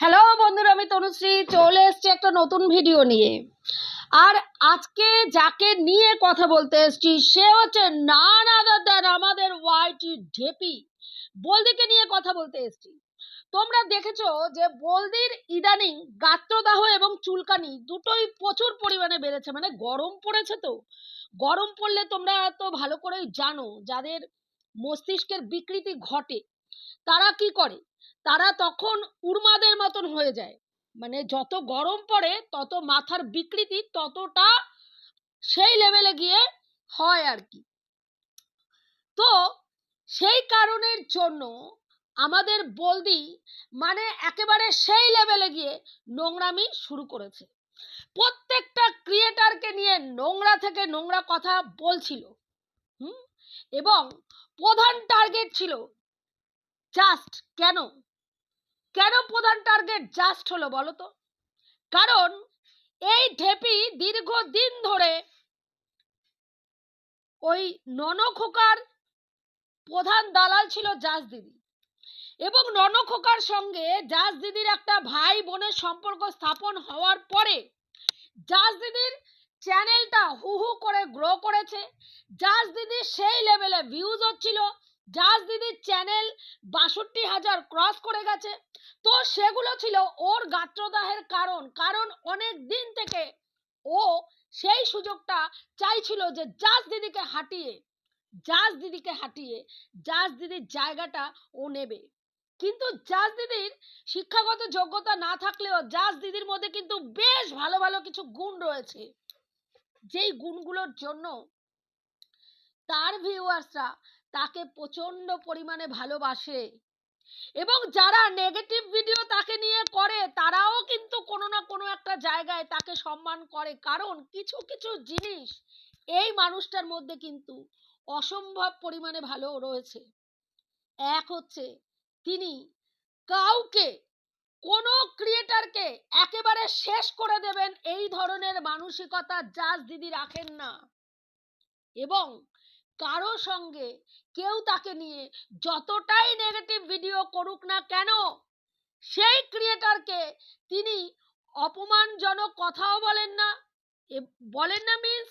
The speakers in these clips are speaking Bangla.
হ্যালো বন্ধুরা, আমি তনুশ্রী। চলে এসেছি একটা নতুন ভিডিও নিয়ে। আর আজকে যাকে নিয়ে কথা বলতে এসেছি, সে হচ্ছে নান আদার দ্যান আমাদের ওয়াইটি ঢেপি বলদিকে নিয়ে কথা বলতে এসেছি। তোমরা দেখেছ যে বলদির ইদানিং গাত্রদাহ এবং চুলকানি দুটোই প্রচুর পরিমাণে বেড়েছে। মানে গরম পড়েছে তো। গরম পড়লে তোমরা তো ভালো করেই জানো যাদের মস্তিষ্কের বিকৃতি ঘটে, তারা কি করে? তারা তখন উর্মাদের মতন হয়ে যায়। মানে যত গরম পড়ে, তত মাথার বিকৃতি ততটা সেই লেভেলে গিয়ে হয় আর কি। তো সেই কারণের জন্য আমাদের বলদি মানে একেবারে সেই লেভেলে গিয়ে নোংরামি শুরু করেছে। প্রত্যেকটা ক্রিয়েটারকে নিয়ে নোংরা থেকে নোংরা কথা বলছিল। হুম? এবং প্রধান টার্গেট ছিল জাস্ট কেন? কেন প্রধান টার্গেট জাস্ট হলো বলো তো কারণ এই ঢেপি দীর্ঘদিন ধরে ওই ননখোকার প্রধান দালাল ছিল জাস দিদি। এবং ননখোকার সঙ্গে জাস দিদির একটা ভাই বোনের সম্পর্ক স্থাপন হওয়ার পরে জাস দিদির চ্যানেলটা হু হু করে গ্রো করেছে। জাস দিদির সেই লেভেলে ভিউজ হচ্ছিল জাস দিদির চ্যানেল বাষট্টি হাজার ক্রস করে গেছে। তো সেগুলো ছিল ওর গাত্রদাহের কারণ কারণ অনেক দিন থেকে ও সেই সুযোগটা চাইছিল যে জাস দিদিকে হাঁটিয়ে জাস দিদিকে হাঁটিয়ে জাস দিদির জায়গাটা ও নেবে। কিন্তু জাস দিদির শিক্ষাগত যোগ্যতা না থাকলেও জাজ দিদির মধ্যে কিন্তু বেশ ভালো ভালো কিছু গুণ রয়েছে। যেই গুণগুলোর জন্য তার ভিউয়ার্সরা তাকে প্রচণ্ড পরিমাণে ভালোবাসে। এবং যারা নেগেটিভ ভিডিও তাকে নিয়ে করে, তারাও কিন্তু কোনো না কোনো একটা জায়গায় তাকে সম্মান করে। কারণ কিছু কিছু জিনিস এই মানুষটার মধ্যে কিন্তু অসম্ভব পরিমাণে ভালো রয়েছে। এক হচ্ছে, তিনি কাউকে, কোনো ক্রিয়েটারকে একেবারে শেষ করে দেবেন এই ধরনের মানসিকতা জাজ দিদি রাখেন না। এবং কারও সঙ্গে কেউ তাকে নিয়ে যতটাই নেগেটিভ ভিডিও করুক না কেন, সেই ক্রিয়েটারকে তিনি অপমানজনক কথাও বলেন না। বলেন না মিন্স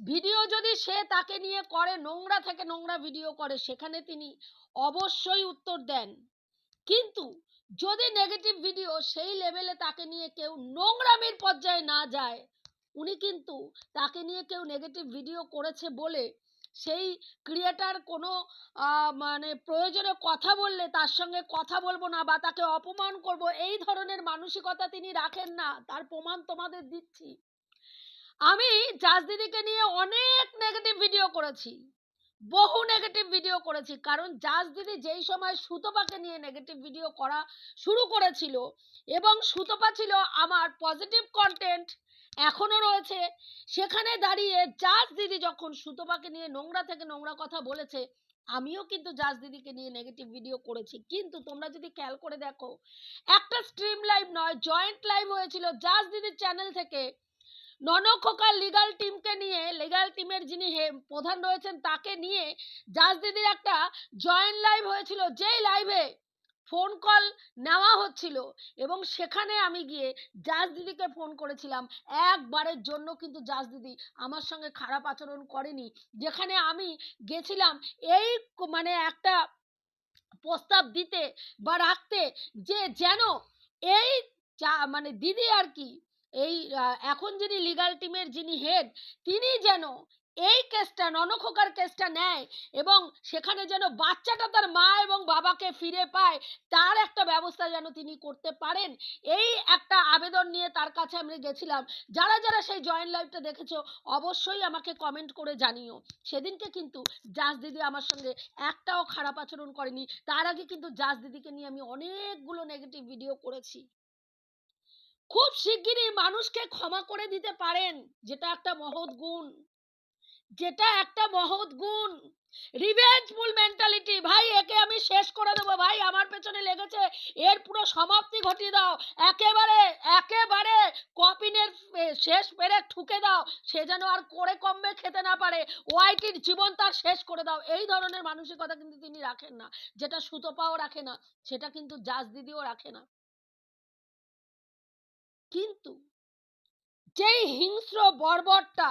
ভিডিও যদি সে তাকে নিয়ে করে, নোংরা থেকে নোংরা ভিডিও করে, সেখানে তিনি অবশ্যই উত্তর দেন। কিন্তু যদি নেগেটিভ ভিডিও সেই লেভেলে তাকে নিয়ে কেউ নোংরামির পর্যায়ে না যায়, উনি কিন্তু তাকে নিয়ে কেউ নেগেটিভ ভিডিও করেছে বলে সেই ক্রিয়েটার কোনো মানে প্রয়োজনে কথা বললে তার সঙ্গে কথা বলব না বা তাকে অপমান করব, এই ধরনের মানসিকতা তিনি রাখেন না। তার প্রমাণ তোমাদের দিচ্ছি। আমি জাজ দিদিকে নিয়ে অনেক নেগেটিভ ভিডিও করেছি। বহু নেগেটিভ ভিডিও করেছি। কারণ জাজ দিদি যেই সময় সুতপাকে নিয়ে নেগেটিভ ভিডিও করা শুরু করেছিল এবং সুতপা ছিল আমার পজিটিভ কন্টেন্ট এখনও রয়েছে। সেখানে দাঁড়িয়ে জাজ দিদি যখন সুতপাকে নিয়ে নোংরা থেকে নোংরা কথা বলেছে, আমিও কিন্তু জাজ দিদিকে নিয়ে নেগেটিভ ভিডিও করেছি। কিন্তু তোমরা যদি খেয়াল করে দেখো, একটা স্ট্রিম লাইভ নয় জয়েন্ট লাইভ হয়েছিল জাজ দিদির চ্যানেল থেকে। ননখোকা লিগাল টিমকে নিয়ে লিগাল টিমের যিনি প্রধান রয়েছেন তাকে নিয়ে জাজ দিদির একটা জয়েন্ট লাইভ হয়েছিল, যেই লাইভে ফোন কল নেওয়া হচ্ছিল এবং সেখানে আমি গিয়ে জাজ দিদিকে ফোন করেছিলাম। একবারের জন্য কিন্তু জাজ দিদি আমার সঙ্গে খারাপ আচরণ করেনি। যেখানে আমি গেছিলাম এই মানে একটা প্রস্তাব দিতে বা রাখতে যে যেন এই চা- মানে দিদি আর কি, এই এখন যিনি লিগাল টিমের যিনি হেড তিনি যেন এই কেসটা ননখোকার কেসটা নেয় এবং সেখানে যেন বাচ্চাটা তার মা এবং বাবাকে ফিরে পায়, তার একটা ব্যবস্থা যেন তিনি করতে পারেন। এই একটা আবেদন নিয়ে তার কাছে আমি গেছিলাম। যারা যারা সেই জয়েন্ট লাইভটা দেখেছ, অবশ্যই আমাকে কমেন্ট করে জানিও। সেদিনকে কিন্তু জাজ দিদি আমার সঙ্গে একটাও খারাপ আচরণ করেনি। তার আগে কিন্তু জাজ দিদিকে নিয়ে আমি অনেকগুলো নেগেটিভ ভিডিও করেছি। খুব শিগগিরই মানুষকে ক্ষমা করে দিতে পারেন, যেটা একটা মহৎ গুণ। যেটা একটা মহৎ গুণ। রিভেঞ্জফুল মেন্টালিটি ভাই, একে আমি শেষ করে দেবো। ভাই, আমার পেছনে লেগেছে। এর পুরো সমাপ্তি ঘটিয়ে দাও। একেবারে একেবারে কপিনের শেষ পেরে ঠুকে দাও। সে যেন আর করে কমবে খেতে না পারে। ওয়াইটির জীবন তার শেষ করে দাও। এই ধরনের মানসিকতা কিন্তু তিনি রাখেন না। যেটা সুতোপাও রাখে না, সেটা কিন্তু জাজ দিদিও রাখে না। কিন্তু যেই হিংস্র বর্বরটা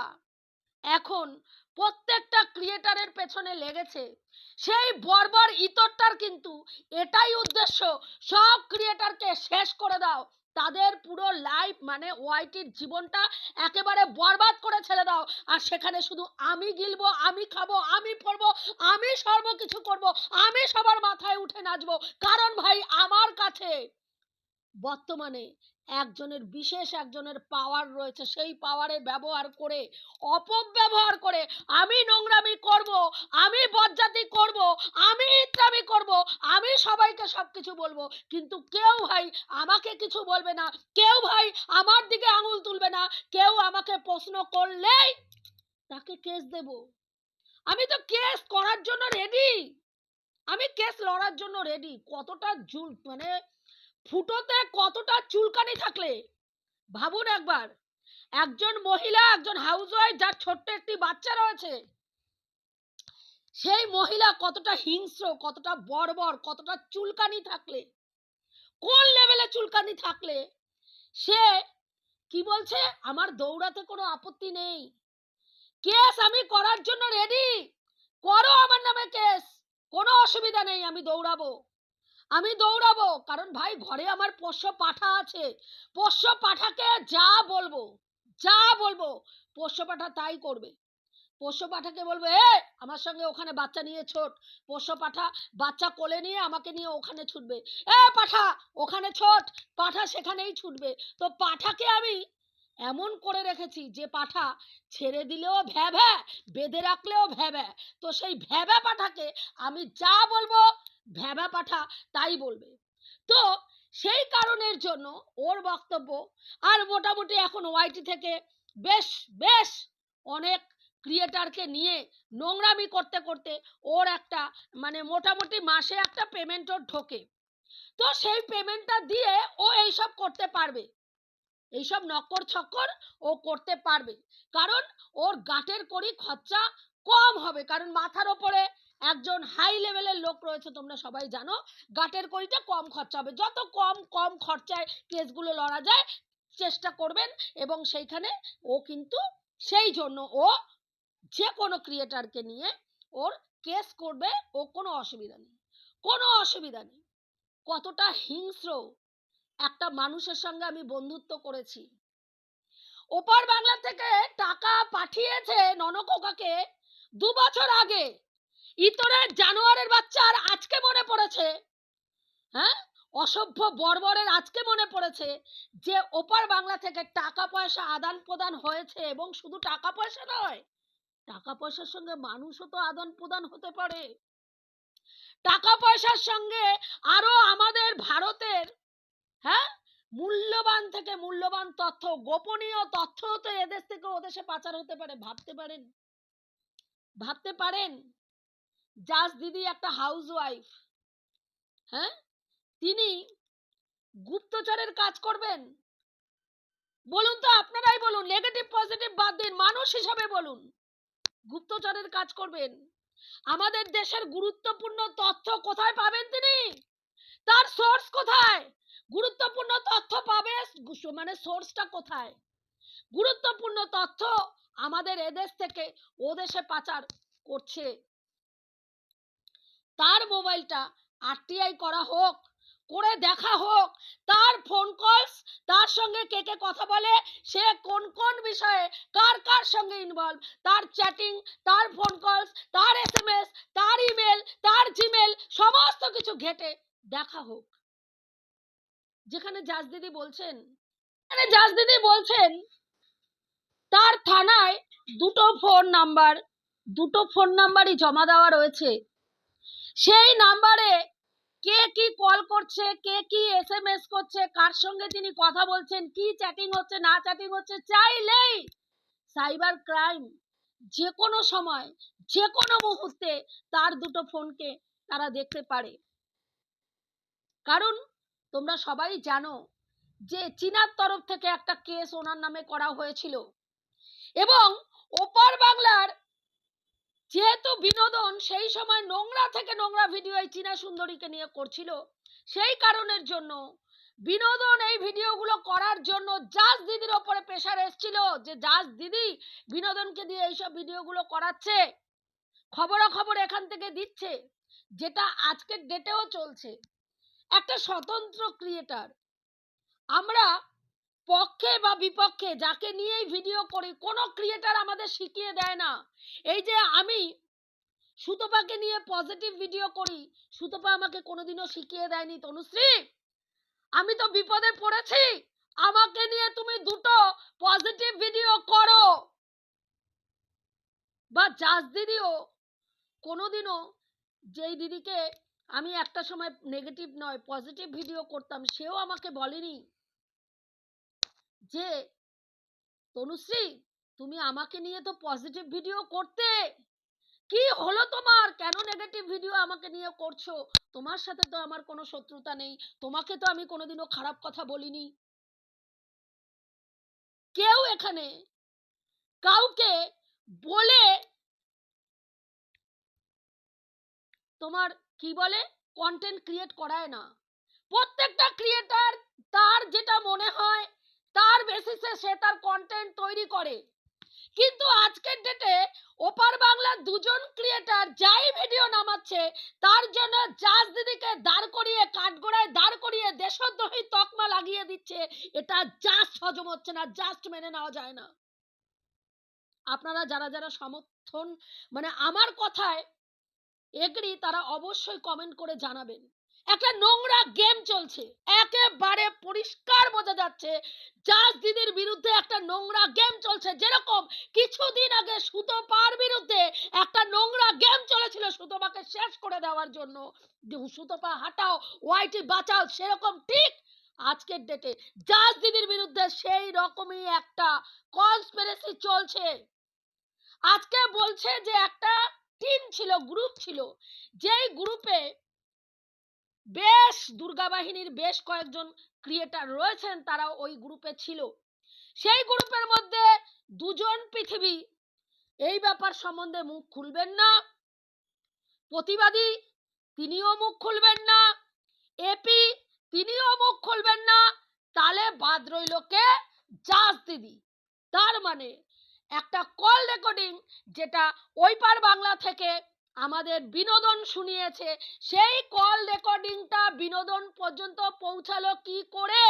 এখন প্রত্যেকটা ক্রিয়েটারের পেছনে লেগেছে। সেই বর্বর ইতরটার কিন্তু এটাই উদ্দেশ্য, সব ক্রিয়েটারকে শেষ করে দাও। তাদের পুরো লাইফ মানে ওয়াইটির জীবনটা একেবারে বরবাদ করে ছেড়ে দাও। আর সেখানে শুধু আমি গিলবো, আমি খাব, আমি পড়ব, আমি সর্ব কিছু করব, আমি সবার মাথায় উঠে নাচবো। কারণ ভাই, আমার কাছে বর্তমানে একজনের বিশেষ একজনের পাওয়ার রয়েছে, সেই পাওয়ারে ব্যবহার করে, অপব্যবহার করে আমি নোংরামি করব, আমি বজ্জাতি করব, আমি ইত্রামি করব, আমি সবাইকে সবকিছু বলব। কিন্তু কেউ ভাই আমাকে কিছু বলবে না, কেউ ভাই আমার দিকে আঙুল তুলবে না, কেউ আমাকে প্রশ্ন করলেই তাকে কেস দেব। আমি তো কেস করার জন্য রেডি আমি কেস লড়ার জন্য রেডি কতটা জুল মানে ফুটোতে কতটা চুলকানি থাকলে? ভাবুন একবার। একজন মহিলা, একজন হাউসওয়াইফ যার ছোট্ট একটি বাচ্চা রয়েছে, সেই মহিলা কতটা হিংস্র, কতটা বর্বর, কতটা চুলকানি থাকলে? কোন লেভেলে চুলকানি থাকলে? সে কি বলছে? আমার দৌড়াতে কোনো আপত্তি নেই। কেস আমি করার জন্য রেডি করো আমার নামে কেস। কোনো অসুবিধা নেই, আমি দৌড়াবো। আমি দৌড়াবো, কারণ ভাই ঘরে আমার পোষ্য পাঠা আছে। পোষ্য পাঠাকে যা বলব যা বলব, পোষ্য পাঠা তাই করবে। পোষ্য পাঠাকে বলব, এ, আমার সঙ্গে ওখানে বাচ্চা নিয়ে ছোট। পোষ্য পাঠা বাচ্চা কোলে নিয়ে আমাকে নিয়ে ওখানে ছুটবে। এ, পাঠা, ওখানে ছোট। পাঠা সেখানেই ছুটবে। তো পাঠাকে আমি এমন করে রেখেছি যে পাঠা ছেড়ে দিলেও ভ্যা ভ্যা বেঁধে রাখলেও ভ্যা ভ্যা তো সেই ভ্যাভা পাঠাকে আমি যা বলব ভ্যাভা পাঠা তাই বলবে। তো সেই কারণের জন্য ওর বক্তব্য আর মোটামুটি এখন ওয়াইটি থেকে বেশ বেশ অনেক ক্রিয়েটারকে নিয়ে নোংরামি করতে করতে ওর একটা মানে মোটামুটি মাসে একটা পেমেন্ট ওর ঢোকে। তো সেই পেমেন্টটা দিয়ে ও এইসব করতে পারবে। এইসব নক্কর ছক্কর ও করতে পারবে। কারণ ওর গাটের করি খরচা কম হবে। কারণ মাথার ওপরে একজন হাই লেভেলের লোক রয়েছে, তোমরা সবাই জানো, গাটের কড়িটা কম খরচা হবে। যত কম কম খরচায় কেসগুলো লড়া যায়, চেষ্টা করবেন এবং সেইখানে ও কিন্তু সেই জন্য ও যে কোনো ক্রিয়েটারকে নিয়ে ওর কেস করবে ও কোনো অসুবিধা নেই। কোনো অসুবিধা নেই। কতটা হিংস্র একটা মানুষের সঙ্গে আমি বন্ধুত্ব করেছি। ওপার বাংলা থেকে টাকা পাঠিয়েছে ননকোকাকে দু বছর আগে। ইতরের জানোয়ারের বাচ্চার আজকে মনে পড়েছে। হ্যাঁ? অসভ্য বর্বরের আজকে মনে পড়েছে যে ওপার বাংলা থেকে টাকা পয়সা আদান প্রদান হয়েছে এবং শুধু টাকা পয়সা নয়, টাকা পয়সার সঙ্গে মানুষও তো আদান প্রদান হতে পারে। টাকা পয়সার সঙ্গে আরও আমাদের ভারতের হ্যাঁ? মূল্যবান থেকে মূল্যবান তথ্য, গোপনীয় তথ্য তো এদেশ থেকে ওদেশে পাচার হতে পারে, ভাবতে পারেন। ভাবতে পারেন? জাস দিদি একটা হাউস ওয়াইফ হ্যাঁ? তিনি গুপ্তচরের কাজ করবেন। বলুন তো আপনারাই বলুন নেগেটিভ পজিটিভ বাদ দিন, মানুষ হিসাবে বলুন। গুপ্তচরের কাজ করবেন। আমাদের দেশের গুরুত্বপূর্ণ তথ্য কোথায় পাবেন তিনি? তার সোর্স কোথায়? গুরুত্বপূর্ণ তথ্য পাবে মানে সোর্সটা কোথায়? গুরুত্বপূর্ণ তথ্য আমাদের এদেশ থেকে ও দেশে পাচার করছে। তার মোবাইলটা আরটিআই করা হোক, করে দেখা হোক, তার ফোন কলস তার সঙ্গে কে কে কথা বলে, সে কোন কোন বিষয়ে কার কার সঙ্গে ইনভলভ তার চ্যাটিং তার ফোন কলস তার এস তার ইমেল তার জিমেল সমস্ত কিছু ঘেটে দেখা হোক। যেখানে জাজ দিদি বলছেন এখানে জাজ দিদি বলছেন, তার থানায় দুটো ফোন নাম্বার দুটো ফোন নাম্বারই জমা দেওয়া রয়েছে। সেই নাম্বারে কে কি কল করছে, কে কি এসএমএস করছে, কার সঙ্গে তিনি কথা বলছেন, কি চ্যাটিং হচ্ছে, না চ্যাটিং হচ্ছে, চাইলেই সাইবার ক্রাইম যে কোনো সময় যে কোনো মুহূর্তে তার দুটো ফোনকে তারা দেখতে পারে। কারণ তোমরা সবাই জানো যে চীনার তরফ থেকে একটা কেস ওনার নামে করা হয়েছিল। এবং ওপার বাংলার যেহেতু বিনোদন সেই সময় নোংরা থেকে নোংরা ভিডিও এই চীনা সুন্দরীকে নিয়ে করছিল, সেই কারণের জন্য বিনোদন এই ভিডিওগুলো করার জন্য জাজ দিদির ওপরে প্রেশার এসেছিল যে জাজ দিদি বিনোদনকে দিয়ে এইসব ভিডিওগুলো করাচ্ছে, খবরাখবর এখান থেকে দিচ্ছে, যেটা আজকের ডেটেও চলছে। একটা স্বতন্ত্র ক্রিয়েটার আমরা পক্ষে বা বিপক্ষে যাকে নিয়েই ভিডিও করি, কোনো ক্রিয়েটার আমাদের শিখিয়ে দেয় না। এই যে আমি সুতপাকে নিয়ে পজিটিভ ভিডিও করি, সুতপা আমাকে কোনোদিনও শিখিয়ে দেয়নি। তনুশ্রী, আমি তো বিপদে পড়েছি। আমাকে নিয়ে তুমি দুটো পজিটিভ ভিডিও করো। বা জাজ দিদিও কোনোদিনও যেই দিদিকে আমি একটা সময় নেগেটিভ নয় পজিটিভ ভিডিও করতাম, সেও আমাকে বলেনি যে, তনুশ্রী, তুমি আমাকে নিয়ে তো পজিটিভ ভিডিও করতে। কি হলো তোমার? কেন নেগেটিভ ভিডিও আমাকে নিয়ে করছ? তোমার সাথে তো আমার কোনো শত্রুতা নেই। তোমাকে তো আমি কোনোদিনও খারাপ কথা বলিনি। কেউ এখানে কাউকে বলে তোমার, কি বলে কন্টেন্ট ক্রিয়েট করায় না। প্রত্যেকটা ক্রিয়েটার তার যেটা মনে হয়, তার বেসিসে সে তার কন্টেন্ট তৈরি করে। কিন্তু আজকের ডেটে ওপার বাংলার দুজন ক্রিয়েটার যাই ভিডিও নামাচ্ছে, তার জন্য জাজ দিদিকে দাঁড় করিয়ে, কাঠগোড়ায় দাঁড় করিয়ে দেশদ্রোহী তকমা লাগিয়ে দিচ্ছে, এটা জাস্ট হজম হচ্ছে না জাস্ট মেনে নেওয়া যায় না। আপনারা যারা যারা সমর্থন মানে আমার কথায় এগ্রি তারা অবশ্যই কমেন্ট করে জানাবেন। একটা নোংরা গেম চলছে। একেবারে পরিষ্কার বোঝা যাচ্ছে জাজ দিদির বিরুদ্ধে একটা নোংরা গেম চলছে। যেরকম কিছুদিন আগে সুতোপার বিরুদ্ধে একটা নোংরা গেম চলেছিল সুতোপাকে শেষ করে দেওয়ার জন্য। সুতোপা হাঁটাও, ওয়াইটি বাঁচাও, সেরকম ঠিক আজকের ডেটে জাজ দিদির বিরুদ্ধে সেই রকমই একটা কনস্পিরেসি চলছে। আজকে বলছে যে একটা টিম ছিল গ্রুপ ছিল। যেই গ্রুপে বেশ দুর্গা বাহিনীর বেশ কয়েকজন ক্রিয়েটার রয়েছেন তারা ওই গ্রুপে ছিল। সেই গ্রুপের মধ্যে দুজন পৃথিবী, এই ব্যাপার সম্বন্ধে মুখ খুলবেন না। প্রতিবাদী, তিনিও মুখ খুলবেন না। এপি তিনিও মুখ খুলবেন না। তাহলে বাদ রইল কে? জাজ দিদি। তার মানে একটা কল রেকর্ডিং যেটা ওই পার বাংলা থেকে আমাদের বিনোদন শুনিয়েছে। সেই কল রেকর্ডিংটা বিনোদন পর্যন্ত পৌঁছালো কি করে?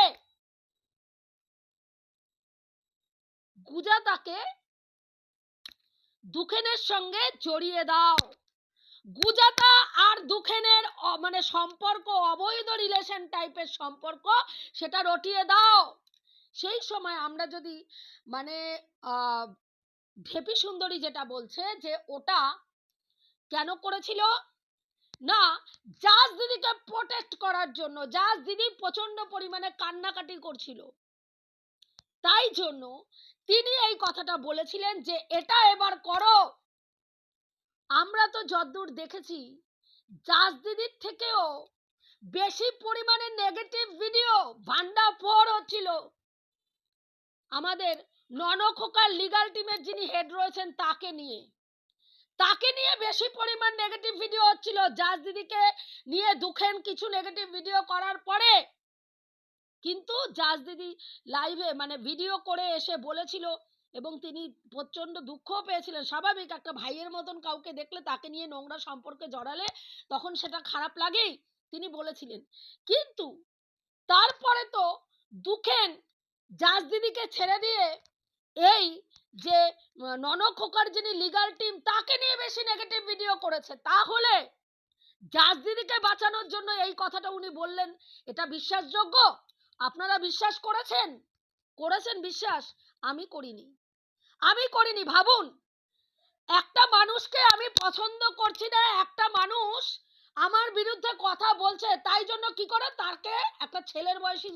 গুজাতাকে দুখেনের সঙ্গে জড়িয়ে দাও। গুজাতা আর দুখেনের মানে সম্পর্ক, অবৈধ রিলেশন টাইপের সম্পর্ক সেটা রটিয়ে দাও। সেই সময় আমরা যদি মানে ঢেপি সুন্দরী যেটা বলছে যে ওটা কেন করেছিল? না, জাজ দিদিকে প্রোটেক্ট করার জন্য, জাজ দিদি প্রচণ্ড পরিমাণে কান্নাকাটি করছিল। তাই জন্য তিনি এই কথাটা বলেছিলেন যে, এটা এবার করো। আমরা তো যদ্দূর দেখেছি, জাজ দিদির থেকেও বেশি পরিমাণে নেগেটিভ ভিডিও ভান্ডা ফোর হচ্ছিল। আমাদের ননখোকার লিগাল টিমের যিনি হেড রয়েছেন তাকে নিয়ে। তাকে নিয়ে বেশি পরিমাণ নেগেটিভ ভিডিও হচ্ছিল। জাজ দিদিকে নিয়ে দুঃখেন কিছু নেগেটিভ ভিডিও করার পরে কিন্তু জাজ দিদি লাইভে মানে ভিডিও করে এসে বলেছিল এবং তিনি প্রচণ্ড দুঃখও পেয়েছিলেন। স্বাভাবিক, একটা ভাইয়ের মতন কাউকে দেখলে তাকে নিয়ে নোংরা সম্পর্কে জড়ালে তখন সেটা খারাপ লাগেই, তিনি বলেছিলেন। কিন্তু তারপরে তো দুখেন জাজ দিদিকে ছেড়ে দিয়ে এই যে আহ, ননক খোকার যিনি লিগাল টিম তাকে নিয়ে বেশি নেগেটিভ ভিডিও করেছে। তাহলে জাজ দিদিকে বাঁচানোর জন্য এই কথাটা উনি বললেন এটা বিশ্বাসযোগ্য? আপনারা বিশ্বাস করেছেন? করেছেন বিশ্বাস? আমি করিনি। আমি করিনি ভাবুন। একটা মানুষকে আমি পছন্দ করছি না একটা মানুষ আমার বিরুদ্ধে কথা বলছে, তাই জন্য কি করে? তাকে একটা ছেলের বয়সী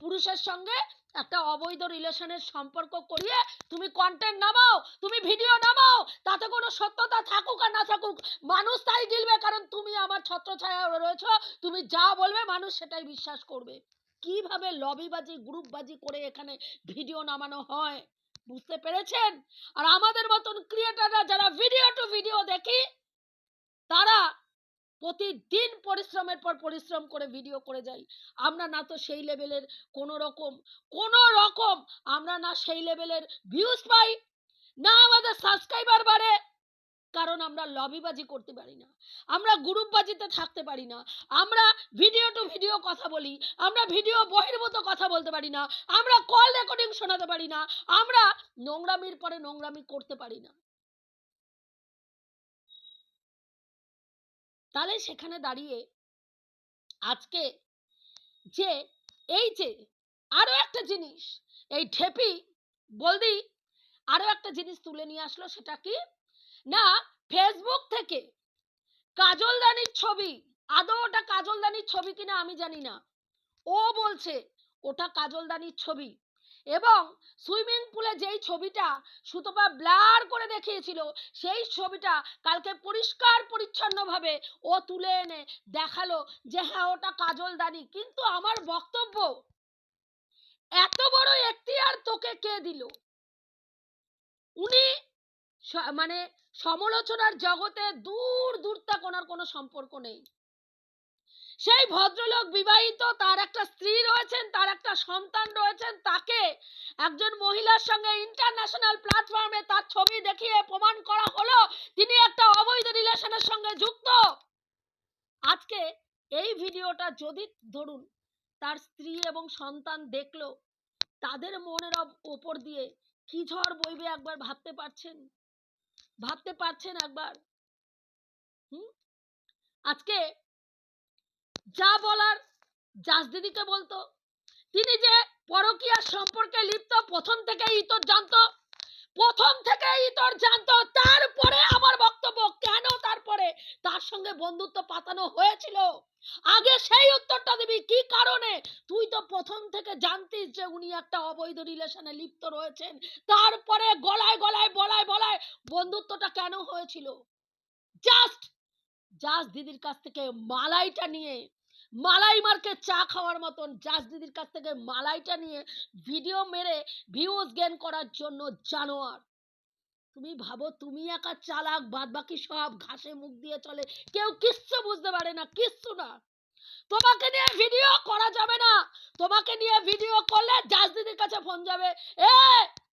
পুরুষের সঙ্গে একটা অবৈধ রিলেশনের সম্পর্ক করিয়ে তুমি কন্টেন্ট নামাও, তুমি ভিডিও নামাও, তাতে কোনো সত্যতা থাকুক আর না থাকুক, মানুষ তাই গিলবে কারণ তুমি আমার ছত্রছায়া রয়েছো, তুমি যা বলবে মানুষ সেটাই বিশ্বাস করবে। কীভাবে লবিবাজি গ্রুপবাজি করে এখানে ভিডিও নামানো হয়? বুঝতে পেরেছেন? আর আমাদের মতন ক্রিয়েটাররা যারা ভিডিও টু ভিডিও দেখি, তারা প্রতিদিন পরিশ্রমের পর পরিশ্রম করে ভিডিও করে যাই। আমরা না তো সেই লেভেলের কোনো রকম কোনো রকম আমরা না সেই লেভেলের ভিউজ পাই, না আমাদের সাবস্ক্রাইবার বাড়ে, কারণ আমরা লবিবাজি করতে পারি না। আমরা গ্রুপবাজিতে থাকতে পারি না। আমরা ভিডিও টু ভিডিও কথা বলি, আমরা ভিডিও বহির্ভূত কথা বলতে পারি না, আমরা কল রেকর্ডিং শোনাতে পারি না, আমরা নোংরামির পরে নোংরামি করতে পারি না। তাহলে সেখানে দাঁড়িয়ে আজকে যে এই যে আরও একটা জিনিস, এই ঢেপি বলদি আরও একটা জিনিস তুলে নিয়ে আসলো সেটা কি? না ফেসবুক থেকে কাজলদানির ছবি। আদৌ ওটা কাজলদানির ছবি কিনা আমি জানি না। ও বলছে, ওটা কাজলদানির ছবি। এবং সুইমিং পুলে যেই ছবিটা সুতপা ব্লার করে দেখিয়েছিল, সেই ছবিটা কালকে পরিষ্কার পরিচ্ছন্নভাবে ও তুলে এনে দেখাল যে হ্যাঁ ওটা কাজলদানি কিন্তু আমার বক্তব্য, এত বড় এখতিয়ার তোকে কে দিল? উনি মানে সমালোচনার জগতে দূর দূরতা কোনার কোনো সম্পর্ক নেই। সেই ভদ্রলোক বিবাহিত, তার একটা স্ত্রী রয়েছেন তার একটা সন্তান রয়েছেন তাকে একজন মহিলার সঙ্গে ইন্টারন্যাশনাল প্ল্যাটফর্মে তার ছবি দেখিয়ে প্রমাণ করা হলো, তিনি একটা অবৈধ রিলেশনের সঙ্গে যুক্ত। আজকে এই ভিডিওটা যদি ধরুন, তার স্ত্রী এবং সন্তান দেখল, তাদের মনের ওপর দিয়ে কি ঝড় বইবে একবার ভাবতে পারছেন? ভাবতে পারছেন একবার? হুম? আজকে যা বলার, জাস দিদিকে বলতো তিনি যে পরকীয়ার সম্পর্কে লিপ্ত, প্রথম থেকে ইতর জানতো, প্রথম থেকে ইতর জানতো, তারপরে আমার বক্তব্য কেন তারপরে তার সঙ্গে বন্ধুত্ব পাতানো হয়েছিল? আগে সেই উত্তরটা দিবি, কি কারণে? তুই তো প্রথম থেকে জানতিস যে উনি একটা অবৈধ রিলেশনে লিপ্ত রয়েছেন, তারপরে গলায় গলায় বলায় বলায় বন্ধুত্বটা কেন হয়েছিল? জাস্ট জাস্ট দিদির কাছ থেকে মালাইটা নিয়ে মালাই মার্কে চা খাওয়ার মতন। জাস দিদির কাছ থেকে মালাইটা নিয়ে ভিডিও মেরে ভিউজ গেন করার জন্য জানোয়ার। তুমি ভাবো, তুমি একা চালাক বাদ বাকি সব ঘাসে মুখ দিয়ে চলে। কেউ কিচ্ছু বুঝতে পারে না, কিচ্ছু না। তোমাকে নিয়ে ভিডিও করা যাবে না। তোমাকে নিয়ে ভিডিও করলে জাস দিদির কাছে ফোন যাবে, এ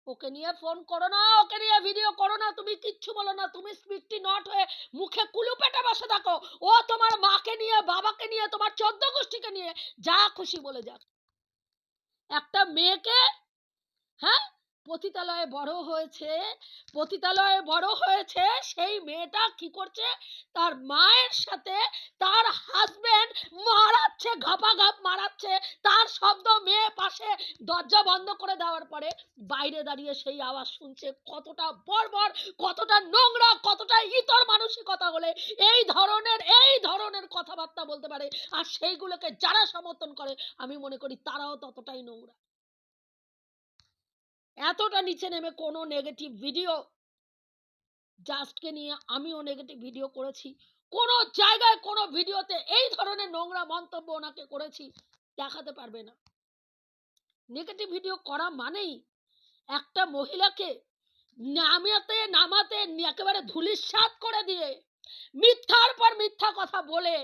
ওকে নিয়ে ফোন করো না, ওকে নিয়ে ভিডিও করো না, তুমি কিচ্ছু বলো না, তুমি স্পিকটি নট হয়ে মুখে কুলু পেটে বসে থাকো। ও তোমার মাকে নিয়ে, বাবাকে নিয়ে, তোমার চোদ্দ গোষ্ঠীকে নিয়ে যা খুশি বলে যাক। একটা মেয়েকে হ্যাঁ পতিতালয়ে বড় হয়েছে, পতিতালয়ে বড় হয়েছে, সেই মেয়েটা কি করছে? তার মায়ের সাথে তার হাজবেন্ড মারাচ্ছে ঘাপা ঘাপ মারাচ্ছে তার শব্দ মেয়ে পাশে দরজা বন্ধ করে দেওয়ার পরে বাইরে দাঁড়িয়ে সেই আওয়াজ শুনছে। কতটা বর্বর, কতটা নোংরা, কতটা ইতর মানসিকতা হলে এই ধরনের এই ধরনের কথাবার্তা বলতে পারে। আর সেইগুলোকে যারা সমর্থন করে, আমি মনে করি তারাও ততটাই নোংরা। এতটা নিচে নেমে কোনো নেগেটিভ ভিডিও জাস্টকে নিয়ে আমিও নেগেটিভ ভিডিও করেছি। কোনো জায়গায়, কোনো ভিডিওতে এই ধরনের নোংরা মন্তব্য ওনাকে করেছি, দেখাতে পারবে না। নেগেটিভ ভিডিও করা মানেই একটা মহিলাকে নামাতে নামাতে একেবারে ধুলিস্বাদ করে দিয়ে মিথ্যার পর মিথ্যা কথা বলে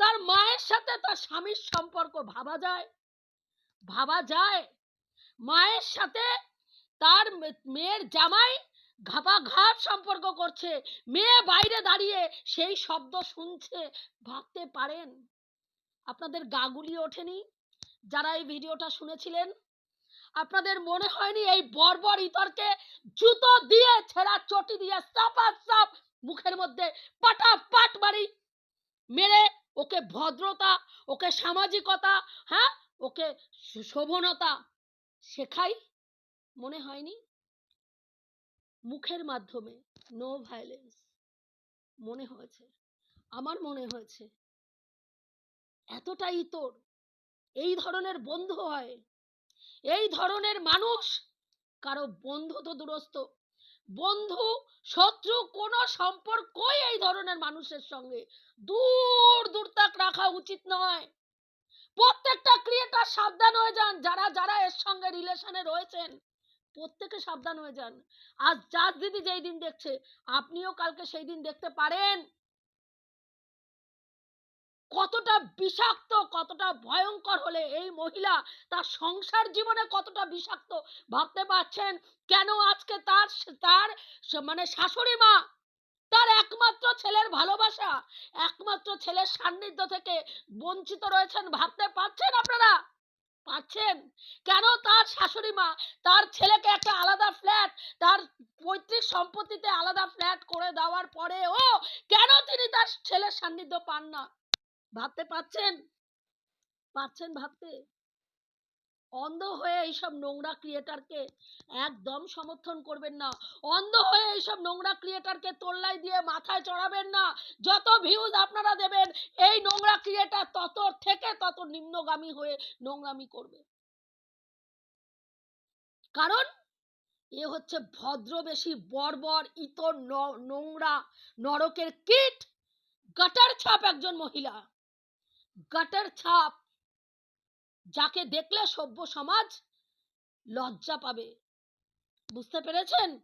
তার মায়ের সাথে তার স্বামীর সম্পর্ক ভাবা যায়। ভাবা যায়। মায়ের সাথে তার মেয়ের জামাই ঘাপা ঘাপ সম্পর্ক করছে। মেয়ে বাইরে দাঁড়িয়ে সেই শব্দ শুনছে, ভাবতে পারেন। আপনাদের গাগুলি ওঠেনি? যারা এই ভিডিওটা শুনেছিলেন আপনাদের মনে হয়নি এই বর্বর ইতরকে জুতো দিয়ে, ছেঁড়া চটি দিয়ে চাপা চাপ মুখের মধ্যে পাটা পাট মারি, মেরে ওকে ভদ্রতা, ওকে সামাজিকতা হ্যাঁ ওকে শোভনতা শেখাই মনে হয়নি? মুখের মাধ্যমে নো ভায়োলেন্স মনে হয়েছে। আমার মনে হয়েছে, এতটাই তোর, এই ধরনের বন্ধু হয় এই ধরনের মানুষ? কারও বন্ধু তো দূরস্থ বন্ধু, শত্রু কোনো সম্পর্কই এই ধরনের মানুষের সঙ্গে দূর দূর তাক রাখা উচিত নয়। প্রত্যেকটা ক্রিয়েটার সাবধান হয়ে যান, যারা যারা এর সঙ্গে রিলেশনে রয়েছেন। প্রত্যেকে সাবধান হয়ে যান। আজ যার দিদি যেই দিন দেখছে, আপনিও কালকে সেই দিন দেখতে পারেন। কতটা বিষাক্ত, কতটা ভয়ঙ্কর হলে এই মহিলা তার সংসার জীবনে কতটা বিষাক্ত ভাবতে পারছেন? কেন আজকে তার তার মানে শাশুড়ি মা তার একমাত্র ছেলের ভালোবাসা, একমাত্র ছেলের সান্নিধ্য থেকে বঞ্চিত রয়েছেন ভাবতে পারছেন আপনারা? পাচ্ছেন কেন তার শাশুড়ি মা তার ছেলেকে একটা আলাদা ফ্ল্যাট তার পৈতৃক সম্পত্তিতে আলাদা ফ্ল্যাট করে দেওয়ার পরেও কেন তিনি তার ছেলের সান্নিধ্য পান না? ভাবতে পাচ্ছেন পাচ্ছেন ভাবতে? অন্ধ হয়ে এইসব নোংরা ক্রিয়েটারকে একদম সমর্থন করবেন না। অন্ধ হয়ে এইসব নোংরা ক্রিয়েটারকে তোল্লাই দিয়ে মাথায় চড়াবেন না। যত ভিউজ আপনারা দেবেন, এই নোংরা ক্রিয়েটার তত থেকে তত নিম্নগামী হয়ে নোংরামি করবে। কারণ এ হচ্ছে ভদ্রবেশী বর্বর, ইতর নোংরা, নরকের কীট, গাটার ছাপ একজন মহিলা। গাটার ছাপ। যাকে দেখলে সভ্য সমাজ লজ্জা পাবে। বুঝতে পেরেছেন?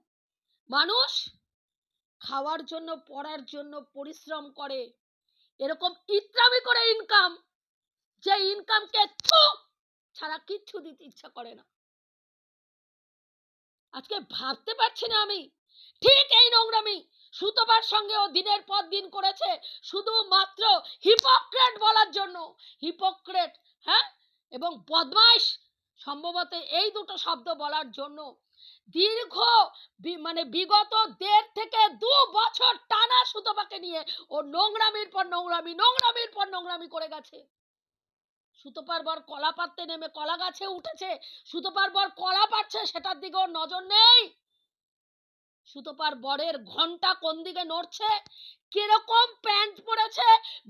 মানুষ খাওয়ার জন্য, পড়ার জন্য পরিশ্রম করে। এরকম ইত্রামি করে ইনকাম যে ইনকামকে ছাড়া কিচ্ছু দিতে ইচ্ছা করে না। আজকে ভাবতে পারছি না আমি। ঠিক এই নোংরামি। সুতপার সঙ্গে ও দিনের পর দিন করেছে শুধুমাত্র হিপোক্রেট বলার জন্য। হিপোক্রেট হ্যাঁ? এবং বদমাইশ সম্ভবত এই দুটো শব্দ বলার জন্য। দীর্ঘ মানে বিগত দেড় থেকে দু বছর টানা সুতপাকে নিয়ে ও নোংরামির পর নোংরামি, নোংরামির পর নোংরামি করে গেছে। সুতপার বর কলা পাড়তে নেমে কলা গাছে উঠেছে। সুতপার বর কলা পাচ্ছে সেটার দিকে ওর নজর নেই। সুতপার বরের ঘণ্টা কোন দিকে নড়ছে? কীরকম প্যান্ট পরেছে?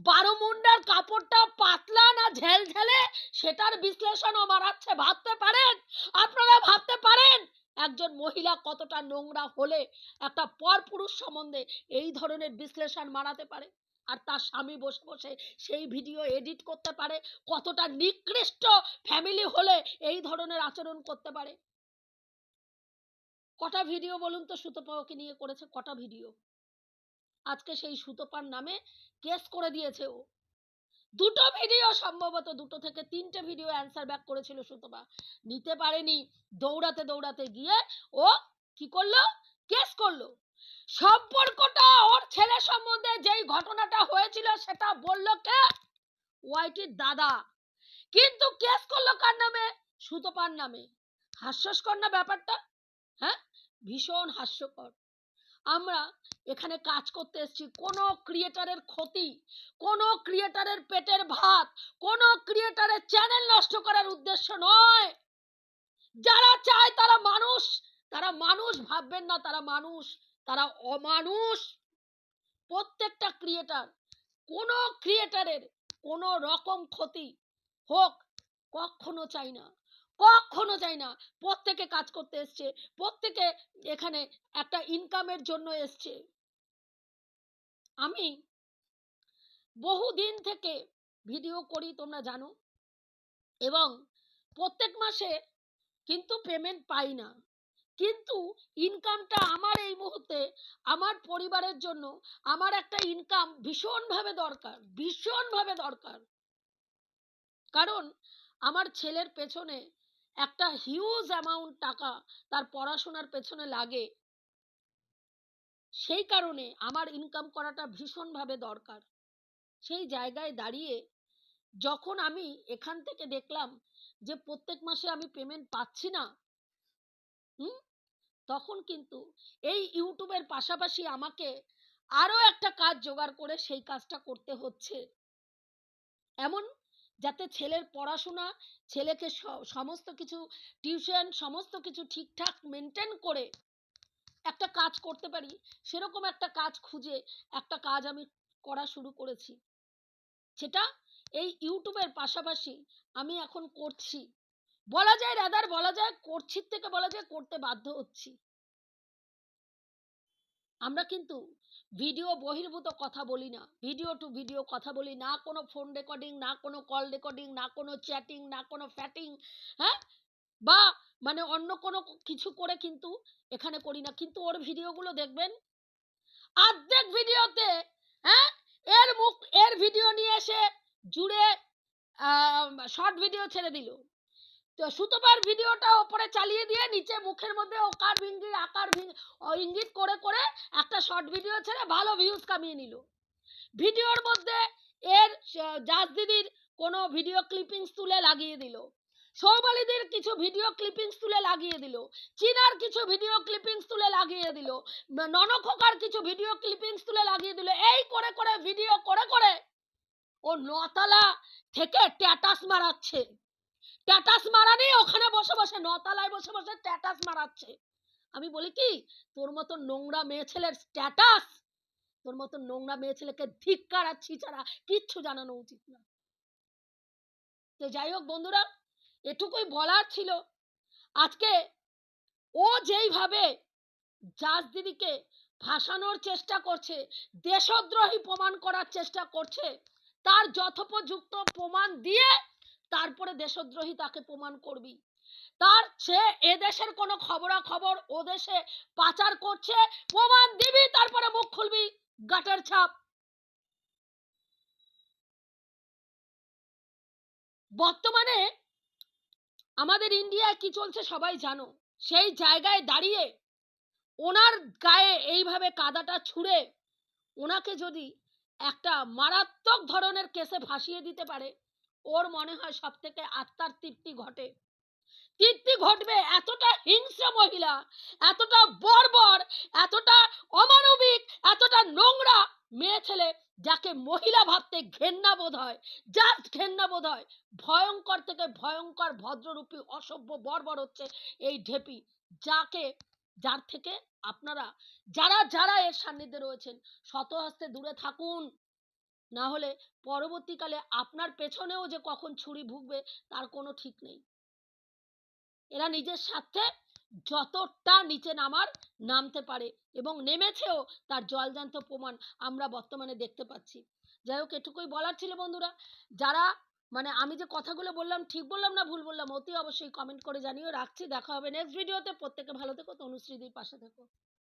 বারো মুন্ডার কাপড়টা পাতলা না ঝেলঝেলে? সেটার বিশ্লেষণও মারাচ্ছে ভাবতে পারেন? আপনারা ভাবতে পারেন? একজন মহিলা কতটা নোংরা হলে একটা পরপুরুষ সম্বন্ধে এই ধরনের বিশ্লেষণ মারাতে পারে? আর তার স্বামী বসে বসে সেই ভিডিও এডিট করতে পারে? কতটা নিকৃষ্ট ফ্যামিলি হলে এই ধরনের আচরণ করতে পারে? কটা ভিডিও বলুন তো সুতপাকে নিয়ে করেছে, কটা ভিডিও আজকে সেই সুতপার নামে কেস করে দিয়েছে ও। দুটো ভিডিও সম্ভবত, দুটো থেকে তিনটে ভিডিও অ্যান্সার ব্যাক করেছিল সুতপা। নিতে পারেনি, দৌড়াতে দৌড়াতে গিয়ে ও কি করল? কেস করল। সম্পর্কটা ওর ছেলে সম্বন্ধে যেই ঘটনাটা হয়েছিল সেটা বলল কে? ওয়াইটির দাদা। কিন্তু কেস করল কার নামে? সুতপার নামে। হাস্যস্কর না ব্যাপারটা? হ্যাঁ? ভীষণ হাস্যকর। আমরা এখানে কাজ করতে এসেছি। কোনো ক্রিয়েটারের ক্ষতি, কোনো ক্রিয়েটারের পেটের ভাত, কোনো ক্রিয়েটারের চ্যানেল নষ্ট করার উদ্দেশ্য নয়। যারা চায় তারা মানুষ তারা মানুষ ভাববেন না, তারা মানুষ, তারা অমানুষ। প্রত্যেকটা ক্রিয়েটার কোনো ক্রিয়েটারের কোনো রকম ক্ষতি হোক, কখনো চাই না। কখনো চাই না। প্রত্যেকে কাজ করতে এসছে। প্রত্যেকে এখানে একটা ইনকামের জন্য এসছে। আমি বহুদিন থেকে ভিডিও করি, তোমরা জানো। এবং প্রত্যেক মাসে কিন্তু পেমেন্ট পাই না। কিন্তু ইনকামটা আমার এই মুহূর্তে আমার পরিবারের জন্য আমার একটা ইনকাম ভীষণভাবে দরকার ভীষণভাবে দরকার। কারণ আমার ছেলের পেছনে একটা হিউজ অ্যামাউন্ট টাকা তার পড়াশোনার পেছনে লাগে। সেই কারণে আমার ইনকাম করাটা ভীষণভাবে দরকার। সেই জায়গায় দাঁড়িয়ে যখন আমি এখান থেকে দেখলাম যে প্রত্যেক মাসে আমি পেমেন্ট পাচ্ছি না, হুম? তখন কিন্তু এই ইউটিউবের পাশাপাশি আমাকে আরও একটা কাজ জোগাড় করে সেই কাজটা করতে হচ্ছে। এমন যাতে ছেলের পড়াশোনা, ছেলেকে সমস্ত কিছু টিউশন সমস্ত কিছু ঠিকঠাক মেনটেন করে একটা কাজ করতে পারি, সেরকম একটা কাজ খুঁজে একটা কাজ আমি করা শুরু করেছি। সেটা এই ইউটিউবের পাশাপাশি আমি এখন করছি। বলা যায় রাদার বলা যায় করছি থেকে বলা যায় করতে বাধ্য হচ্ছি। আমরা কিন্তু ভিডিও বহির্ভূত কথা বলি না। ভিডিও টু ভিডিও কথা বলি না। কোনো ফোন রেকর্ডিং না কোনো কল রেকর্ডিং না কোনো চ্যাটিং না কোনো ফ্যাটিং হ্যাঁ? বা মানে অন্য কোনো কিছু করে কিন্তু এখানে করি না। কিন্তু ওর ভিডিওগুলো দেখবেন। অর্ধেক ভিডিওতে হ্যাঁ? এর মুখ, এর ভিডিও নিয়ে এসে জুড়ে শর্ট ভিডিও ছেড়ে দিল। তো সুতোপার ভিডিওটা ওপরে চালিয়ে দিয়ে নিচে মুখের মধ্যে ওকার ভিঙ্গি, আকার ইঙ্গিত করে করে একটা শর্ট ভিডিও ছেড়ে ভালো ভিউজ কামিয়ে নিল। ভিডিওর মধ্যে এর জাজ দিদির কোনো ভিডিও ক্লিপিংস তুলে লাগিয়ে দিল। সৌমালিদের কিছু ভিডিও ক্লিপিংস তুলে লাগিয়ে দিল। চীনার কিছু ভিডিও ক্লিপিংস তুলে লাগিয়ে দিল। ননখোকার কিছু ভিডিও ক্লিপিংস তুলে লাগিয়ে দিল। এই করে করে ভিডিও করে করে ও নতলা থেকে ট্যাটাস মারাচ্ছে। ট্যাটাস মারানি ওখানে বসে বসে, নতলায় বসে বসে ট্যাটাস মারাচ্ছে। আমি বলি কি, তোর মতো নোংরা মেয়ে ছেলের স্ট্যাটাস তোর মতো নোংরা মেয়ে ছেলেকে ধিক্কার আর ছিচারা কিচ্ছু জানানো উচিত না। তো যাই হোক বন্ধুরা, এটুকুই বলার ছিল। আজকে ও যেইভাবে জাজ দিদিকে ভাসানোর চেষ্টা করছে, দেশদ্রোহী প্রমাণ করার চেষ্টা করছে, তার যথোপযুক্ত প্রমাণ দিয়ে তারপরে দেশদ্রোহী তাকে প্রমাণ করবি। তার সে এদেশের কোনো খবরাখবর ও দেশে পাচার করছে, প্রমাণ দিবি, তারপরে মুখ খুলবি, গাটের ছাপ। বর্তমানে আমাদের ইন্ডিয়ায় কি চলছে সবাই জানো? সেই জায়গায় দাঁড়িয়ে ওনার গায়ে এইভাবে কাদাটা ছুঁড়ে ওনাকে যদি একটা মারাত্মক ধরনের কেসে ফাঁসিয়ে দিতে পারে ওর মনে হয় সব থেকে আত্মার তৃপ্তি ঘটে। তৃপ্তি ঘটবে এতটা হিংস্র মহিলা, এতটা বর্বর, এতটা অমানবিক, এতটা নোংরা মেয়ে ছেলে যাকে মহিলা ভাবতে ঘেন্না বোধ হয় জাস্ট ঘেন্না বোধ হয়। ভয়ঙ্কর থেকে ভয়ঙ্কর, ভদ্ররূপী, অসভ্য, বর্বর হচ্ছে এই ঢেপি, যাকে, যার থেকে আপনারা, যারা যারা এর সান্নিধ্যে রয়েছেন, শত হস্তে দূরে থাকুন। না হলে পরবর্তীকালে আপনার পেছনেও যে কখন ছুরি ভুগবে তার কোনো ঠিক নেই। এরা নিজের স্বার্থে যতটা নিচে নামার নামতে পারে এবং নেমেছেও তার জলজান্ত প্রমাণ আমরা বর্তমানে দেখতে পাচ্ছি। যাই হোক, এটুকুই বলার ছিল বন্ধুরা। যারা মানে আমি যে কথাগুলো বললাম ঠিক বললাম না ভুল বললাম অতি অবশ্যই কমেন্ট করে জানিও। রাখছি, দেখা হবে নেক্সট ভিডিওতে প্রত্যেকে ভালো থেকো তনুশ্রীদির পাশে থেকো।